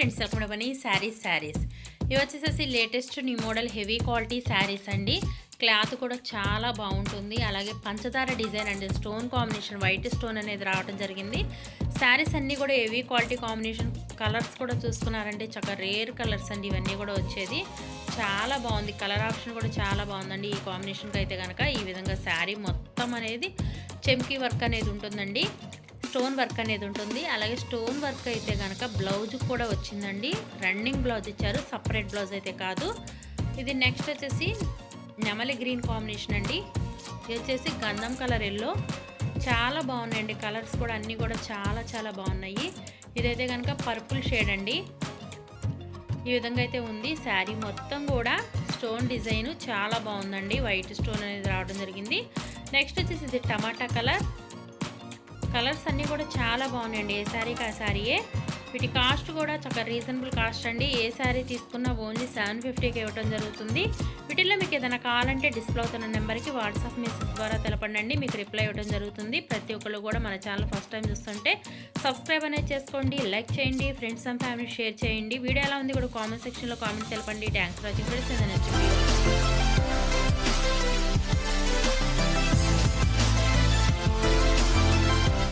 Friends welcome పని శారీస్ శారీస్. ఇవి వచ్చేసేసి latest new model heavy quality saris అండి. క్లాత్ కూడా చాలా బాగుంటుంది. అలాగే పంచదార డిజైన్ అండి. స్టోన్ కాంబినేషన్ వైట్ స్టోన్ అనేది రావడం జరిగింది. శారీస్ అన్నీ కూడా హెవీ క్వాలిటీ కాంబినేషన్ కలర్స్ కూడా చూసుకున్నారంటే చక్కగా రేర్ కలర్స్ అండి. ఇవన్నీ కూడా వచ్చేది. చాలా బాగుంది. కలర్ ఆప్షన్ కూడా చాలా బాగుందండి. ఈ కాంబినేషన్కి అయితే కనుక ఈ విధంగా శారీ మొత్తం అనేది చెమ్కీ వర్క్ అనేది ఉంటుందండి. స్టోన్ వర్క్ అనేది ఉంటుంది. అలాగే స్టోన్ వర్క్ అయితే కనుక బ్లౌజ్ కూడా వచ్చిందండి. రన్నింగ్ బ్లౌజ్ ఇచ్చారు. సపరేట్ బ్లౌజ్ అయితే కాదు. ఇది నెక్స్ట్ వచ్చేసి నెమలి గ్రీన్ కాంబినేషన్ అండి. ఇది వచ్చేసి గంధం కలర్ ఎల్లో. చాలా బాగున్నాయండి. కలర్స్ కూడా అన్నీ కూడా చాలా చాలా బాగున్నాయి. ఇదైతే కనుక పర్పుల్ షేడ్ అండి. ఈ విధంగా అయితే ఉంది. శారీ మొత్తం కూడా స్టోన్ డిజైన్ చాలా బాగుందండి. వైట్ స్టోన్ అనేది రావడం జరిగింది. నెక్స్ట్ వచ్చేసి ఇది టమాటా కలర్. కలర్స్ అన్నీ కూడా చాలా బాగున్నాయండి. ఏ శారీకి ఆ శారీయే వీటి కాస్ట్ కూడా చక్కగా రీజనబుల్ కాస్ట్ అండి. ఏ శారీ తీసుకున్నా ఓన్లీ సెవెన్ ఫిఫ్టీకి ఇవ్వడం జరుగుతుంది. వీటిల్లో మీకు ఏదైనా కావాలంటే డిస్ప్లే అవుతున్న నెంబర్కి వాట్సాప్ మెసేజ్ ద్వారా తెలపండి మీకు రిప్లై ఇవ్వడం జరుగుతుంది. ప్రతి ఒక్కరు కూడా మన ఛానల్ ఫస్ట్ టైం చూస్తుంటే సబ్స్క్రైబ్ అనేది చేసుకోండి. లైక్ చేయండి. ఫ్రెండ్స్ అండ్ ఫ్యామిలీ షేర్ చేయండి. వీడియో ఎలా ఉంది కూడా కామెంట్ సెక్షన్లో కామెంట్ తెలపండి. Thanks for watching. ఫ్రెండ్స్